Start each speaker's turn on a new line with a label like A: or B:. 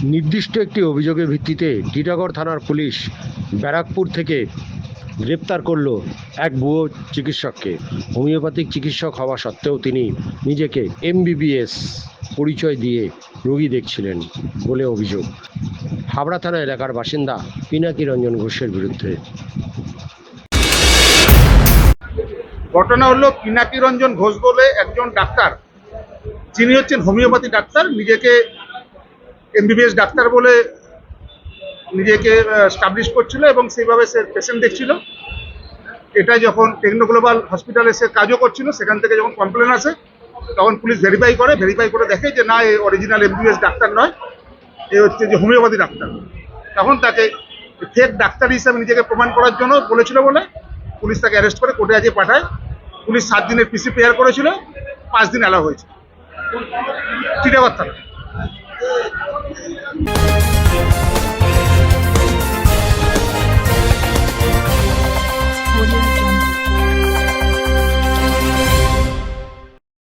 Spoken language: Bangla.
A: সুস্পষ্ট একটি অভিযোগের ভিত্তিতে টিটাগড় থানার পুলিশ ব্যারাকপুর থেকে গ্রেপ্তার করল এক ভুয়ো চিকিৎসককে। হোমিওপ্যাথিক চিকিৎসক হওয়া সত্ত্বেও তিনি নিজেকে এমবিবিএস পরিচয় দিয়ে রোগী দেখছিলেন বলে অভিযোগ। হাবড়া থানা এলাকার বাসিন্দা পিনাকি রঞ্জন ঘোষের বিরুদ্ধে।
B: ঘটনা হলো পিনাকি রঞ্জন ঘোষ বলে একজন ডাক্তার। যিনি হচ্ছেন হোমিওপ্যাথি ডাক্তার, নিজেকে এমবিবিএস ডাক্তার বলে নিজেকে স্টাবলিশ করছিল এবং সেইভাবে সে পেশেন্ট দেখছিল। এটা যখন টেকনো গ্লোবাল হসপিটালে সে কাজও করছিল, সেখান থেকে যখন কমপ্লেন আসে, তখন পুলিশ ভেরিফাই করে ভেরিফাই করে দেখে যে না, এ অরিজিনাল এমবিবিএস ডাক্তার নয়, এ হচ্ছে যে হোমিওপ্যাথি ডাক্তার। তখন তাকে ফেক ডাক্তার হিসাবে নিজেকে প্রমাণ করার জন্য বলেছিল বলে পুলিশ তাকে অ্যারেস্ট করে কোর্টে আজকে পাঠায়। পুলিশ সাত দিনের পিসি প্রেয়ার করেছিল, পাঁচ দিন অ্যালাউ হয়েছে। চিটাগর থানা। Oh, my God.